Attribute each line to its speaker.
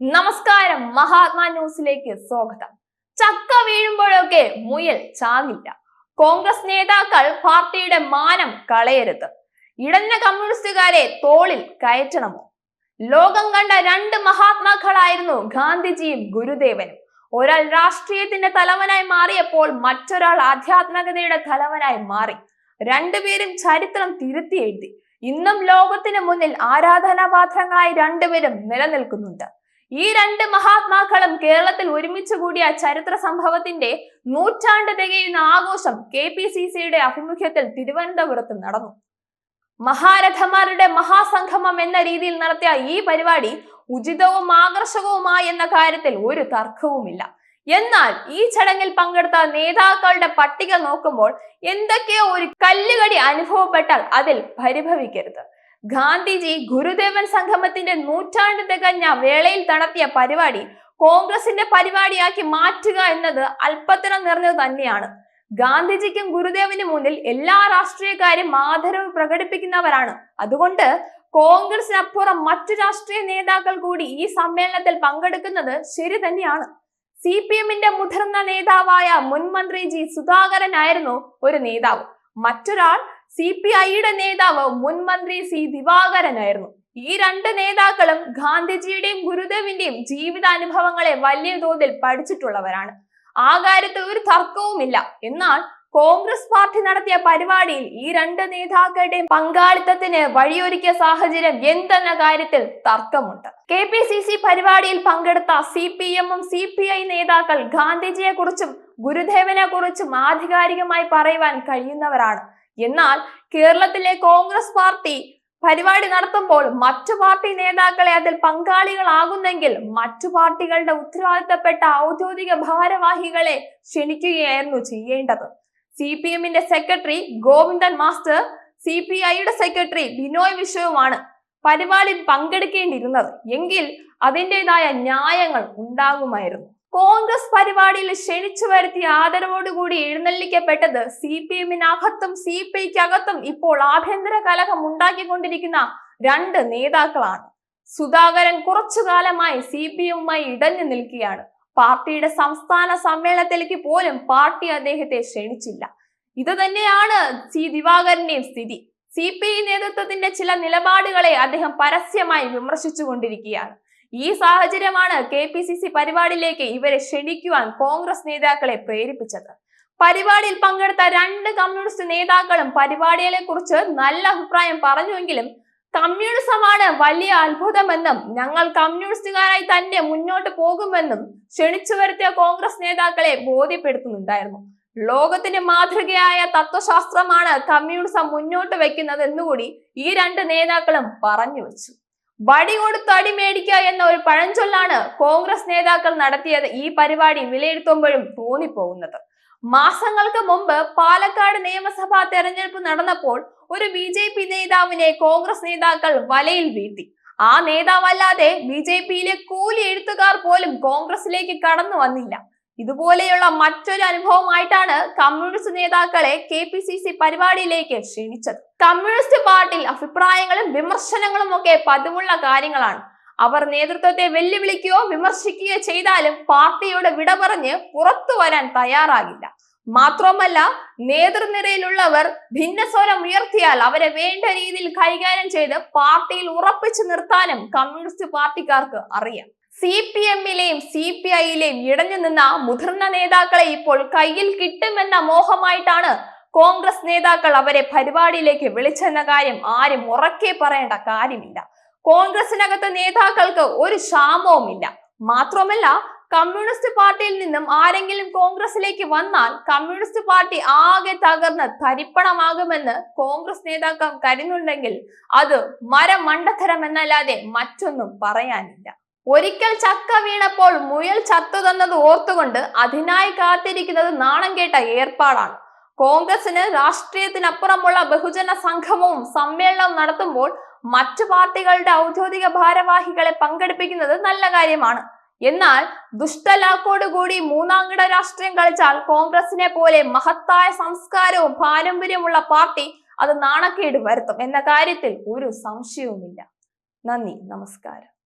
Speaker 1: നമസ്കാരം. മഹാത്മാ ന്യൂസിലേക്ക് സ്വാഗതം. ചക്ക വീഴുമ്പോഴൊക്കെ മുയൽ ചാകില്ല. കോൺഗ്രസ് നേതാക്കൾ പാർട്ടിയുടെ മാനം കളയരുത്. ഇടഞ്ഞ കമ്മ്യൂണിസ്റ്റുകാരെ തോളിൽ കയറ്റണമോ? ലോകം കണ്ട രണ്ട് മഹാത്മാക്കളായിരുന്നു ഗാന്ധിജിയും ഗുരുദേവനും. ഒരാൾ രാഷ്ട്രീയത്തിന്റെ തലവനായി മാറിയപ്പോൾ മറ്റൊരാൾ ആധ്യാത്മികതയുടെ തലവനായി മാറി. രണ്ടുപേരും ചരിത്രം തിരുത്തി എഴുതി. ഇന്നും ലോകത്തിന് മുന്നിൽ ആരാധനാപാത്രങ്ങളായി രണ്ടുപേരും നിലനിൽക്കുന്നുണ്ട്. ഈ രണ്ട് മഹാത്മാക്കളും കേരളത്തിൽ ഒരുമിച്ച് കൂടിയ ചരിത്ര സംഭവത്തിന്റെ നൂറ്റാണ്ട് തികയുന്ന ആഘോഷം കെ പി സി സിയുടെ ആഭിമുഖ്യത്തിൽ തിരുവനന്തപുരത്ത് നടന്നു. മഹാരഥന്മാരുടെ മഹാസംഗമം എന്ന രീതിയിൽ നടത്തിയ ഈ പരിപാടി ഉചിതവും ആകർഷകവുമായി എന്ന കാര്യത്തിൽ ഒരു തർക്കവുമില്ല. എന്നാൽ ഈ ചടങ്ങിൽ പങ്കെടുത്ത നേതാക്കളുടെ പട്ടിക നോക്കുമ്പോൾ എന്തൊക്കെയോ ഒരു കല്ലുകടി അനുഭവപ്പെട്ടാൽ അതിൽ പരിഭവിക്കരുത്. ഗാന്ധിജി ഗുരുദേവൻ സംഗമത്തിന്റെ നൂറ്റാണ്ട് തികഞ്ഞ വേളയിൽ നടത്തിയ പരിപാടി കോൺഗ്രസിന്റെ പരിപാടിയാക്കി മാറ്റുക എന്നത് അല്പത്തരം നിറഞ്ഞത് തന്നെയാണ്. ഗാന്ധിജിക്കും ഗുരുദേവനും മുന്നിൽ എല്ലാ രാഷ്ട്രീയക്കാരും ആദരവ് പ്രകടിപ്പിക്കുന്നവരാണ്. അതുകൊണ്ട് കോൺഗ്രസിനപ്പുറം മറ്റു രാഷ്ട്രീയ നേതാക്കൾ കൂടി ഈ സമ്മേളനത്തിൽ പങ്കെടുക്കുന്നത് ശരി തന്നെയാണ്. സി പി എമ്മിന്റെ മുതിർന്ന നേതാവായ മുൻ മന്ത്രി ജി സുധാകരനായിരുന്നു ഒരു നേതാവ്. മറ്റൊരാൾ സി പി ഐയുടെ നേതാവ് മുൻ മന്ത്രി സി ദിവാകരനായിരുന്നു. ഈ രണ്ട് നേതാക്കളും ഗാന്ധിജിയുടെയും ഗുരുദേവിന്റെയും ജീവിതാനുഭവങ്ങളെ വലിയ തോതിൽ പഠിച്ചിട്ടുള്ളവരാണ്. ആ കാര്യത്തിൽ ഒരു തർക്കവുമില്ല. എന്നാൽ കോൺഗ്രസ് പാർട്ടി നടത്തിയ പരിപാടിയിൽ ഈ രണ്ട് നേതാക്കളുടെയും പങ്കാളിത്തത്തിന് വഴിയൊരുക്കിയ സാഹചര്യം എന്തെന്ന കാര്യത്തിൽ തർക്കമുണ്ട്. കെ പി സി സി പരിപാടിയിൽ പങ്കെടുത്ത സി പി എമ്മും സി പി ഐ നേതാക്കൾ ഗാന്ധിജിയെ കുറിച്ചും ഗുരുദേവനെ കുറിച്ചും ആധികാരികമായി പറയുവാൻ കഴിയുന്നവരാണ്. എന്നാൽ കേരളത്തിലെ കോൺഗ്രസ് പാർട്ടി പരിപാടി നടത്തുമ്പോൾ മറ്റു പാർട്ടി നേതാക്കളെ അതിൽ പങ്കാളികളാകുന്നെങ്കിൽ മറ്റു പാർട്ടികളുടെ ഉത്തരവാദിത്തപ്പെട്ട ഔദ്യോഗിക ഭാരവാഹികളെ ക്ഷണിക്കുകയായിരുന്നു ചെയ്യേണ്ടത്. സി പി എമ്മിന്റെ secretary Govindan master C P ഐയുടെ സെക്രട്ടറി ബിനോയ് വിശ്വവുമാണ് പരിപാടിയിൽ പങ്കെടുക്കേണ്ടിയിരുന്നത്. എങ്കിൽ അതിന്റെതായ ന്യായങ്ങൾ ഉണ്ടാകുമായിരുന്നു. കോൺഗ്രസ് പരിപാടിയിൽ ക്ഷണിച്ചു വരുത്തിയ ആദരവോടുകൂടി എഴുന്നള്ളിക്കപ്പെട്ടത് സി പി എമ്മിനകത്തും സി പി ഐക്കകത്തും ഇപ്പോൾ ആഭ്യന്തര കലഹം ഉണ്ടാക്കിക്കൊണ്ടിരിക്കുന്ന രണ്ട് നേതാക്കളാണ്. സുധാകരൻ കുറച്ചു കാലമായി സി പി എമ്മുമായി ഇടഞ്ഞു നിൽക്കുകയാണ്. പാർട്ടിയുടെ സംസ്ഥാന സമ്മേളനത്തിലേക്ക് പോലും പാർട്ടി അദ്ദേഹത്തെ ക്ഷണിച്ചില്ല. ഇത് തന്നെയാണ് സി ദിവാകരന്റെയും സ്ഥിതി. സി പി ഐ നേതൃത്വത്തിന്റെ ചില നിലപാടുകളെ അദ്ദേഹം പരസ്യമായി വിമർശിച്ചു കൊണ്ടിരിക്കുകയാണ് ഈ സാഹചര്യമാണ് കെ പി സി സി പരിപാടിയിലേക്ക് ഇവരെ ക്ഷണിക്കുവാൻ കോൺഗ്രസ് നേതാക്കളെ പ്രേരിപ്പിച്ചത്. പരിപാടിയിൽ പങ്കെടുത്ത രണ്ട് കമ്മ്യൂണിസ്റ്റ് നേതാക്കളും പരിപാടികളെ കുറിച്ച് നല്ല അഭിപ്രായം പറഞ്ഞുവെങ്കിലും കമ്മ്യൂണിസമാണ് വലിയ അത്ഭുതമെന്നും ഞങ്ങൾ കമ്മ്യൂണിസ്റ്റുകാരായി തന്നെ മുന്നോട്ട് പോകുമെന്നും ക്ഷണിച്ചു വരുത്തിയ കോൺഗ്രസ് നേതാക്കളെ ബോധ്യപ്പെടുത്തുന്നുണ്ടായിരുന്നു. ലോകത്തിന്റെ മാതൃകയായ തത്വശാസ്ത്രമാണ് കമ്മ്യൂണിസം മുന്നോട്ട് വയ്ക്കുന്നതെന്നുകൂടി ഈ രണ്ട് നേതാക്കളും പറഞ്ഞു വെച്ചു. വടി കൊടുത്ത് അടി മേടിക്കുക എന്ന ഒരു പഴഞ്ചൊല്ലാണ് കോൺഗ്രസ് നേതാക്കൾ നടത്തിയത് ഈ പരിപാടി വിലയിരുത്തുമ്പോഴും തോന്നിപ്പോകുന്നത്. മാസങ്ങൾക്ക് മുമ്പ് പാലക്കാട് നിയമസഭാ തെരഞ്ഞെടുപ്പ് നടന്നപ്പോൾ ഒരു ബി ജെ പി നേതാവിനെ കോൺഗ്രസ് നേതാക്കൾ വലയിൽ വീഴ്ത്തി. ആ നേതാവല്ലാതെ ബി ജെ പിയിലെ കൂലി എഴുത്തുകാർ പോലും കോൺഗ്രസിലേക്ക് കടന്നു വന്നില്ല. ഇതുപോലെയുള്ള മറ്റൊരു അനുഭവമായിട്ടാണ് കമ്മ്യൂണിസ്റ്റ് നേതാക്കളെ കെ പി സി സി പരിപാടിയിലേക്ക് ക്ഷണിച്ചത്. കമ്മ്യൂണിസ്റ്റ് പാർട്ടിയിൽ അഭിപ്രായങ്ങളും വിമർശനങ്ങളും ഒക്കെ പതിവുള്ള കാര്യങ്ങളാണ്. അവർ നേതൃത്വത്തെ വെല്ലുവിളിക്കുകയോ വിമർശിക്കുകയോ ചെയ്താലും പാർട്ടിയോട് വിട പറഞ്ഞ് പുറത്തു വരാൻ തയ്യാറാകില്ല. മാത്രമല്ല നേതൃനിരയിലുള്ളവർ ഭിന്നസ്വരം ഉയർത്തിയാൽ അവരെ വേണ്ട രീതിയിൽ കൈകാര്യം ചെയ്ത് പാർട്ടിയിൽ ഉറപ്പിച്ചു നിർത്താനും കമ്മ്യൂണിസ്റ്റ് പാർട്ടിക്കാർക്ക് അറിയാം. സി പി എമ്മിലെയും സി പി ഐയിലെയും ഇടഞ്ഞു നിന്ന മുതിർന്ന നേതാക്കളെ ഇപ്പോൾ കയ്യിൽ കിട്ടുമെന്ന മോഹമായിട്ടാണ് കോൺഗ്രസ് നേതാക്കൾ അവരെ പരിപാടിയിലേക്ക് വിളിച്ചെന്ന കാര്യം ആരും ഉറക്കെ പറയേണ്ട കാര്യമില്ല. കോൺഗ്രസിനകത്ത് നേതാക്കൾക്ക് ഒരു ക്ഷാമവുമില്ല. മാത്രമല്ല കമ്മ്യൂണിസ്റ്റ് പാർട്ടിയിൽ നിന്നും ആരെങ്കിലും കോൺഗ്രസിലേക്ക് വന്നാൽ കമ്മ്യൂണിസ്റ്റ് പാർട്ടി ആകെ തകർന്ന് തരിപ്പണമാകുമെന്ന് കോൺഗ്രസ് നേതാക്കൾ കരുതുന്നുണ്ടെങ്കിൽ അത് മരമണ്ടത്തരം എന്നല്ലാതെ മറ്റൊന്നും പറയാനില്ല. ഒരിക്കൽ ചക്ക വീണപ്പോൾ മുയൽ ചത്തു തന്നത് ഓർത്തുകൊണ്ട് അതിനായി കാത്തിരിക്കുന്നത് നാണം കേട്ട ഏർപ്പാടാണ്. കോൺഗ്രസിന് രാഷ്ട്രീയത്തിനപ്പുറമുള്ള ബഹുജന സംഗമവും സമ്മേളനവും നടത്തുമ്പോൾ മറ്റു പാർട്ടികളുടെ ഔദ്യോഗിക ഭാരവാഹികളെ പങ്കെടുപ്പിക്കുന്നത് നല്ല കാര്യമാണ്. എന്നാൽ ദുഷ്ടലാക്കോടുകൂടി മൂന്നാംകിട രാഷ്ട്രീയം കളിച്ചാൽ കോൺഗ്രസിനെ പോലെ മഹത്തായ സംസ്കാരവും പാരമ്പര്യമുള്ള പാർട്ടി അത് നാണക്കേട് വരുത്തും എന്ന കാര്യത്തിൽ ഒരു സംശയവുമില്ല. നന്ദി. നമസ്കാരം.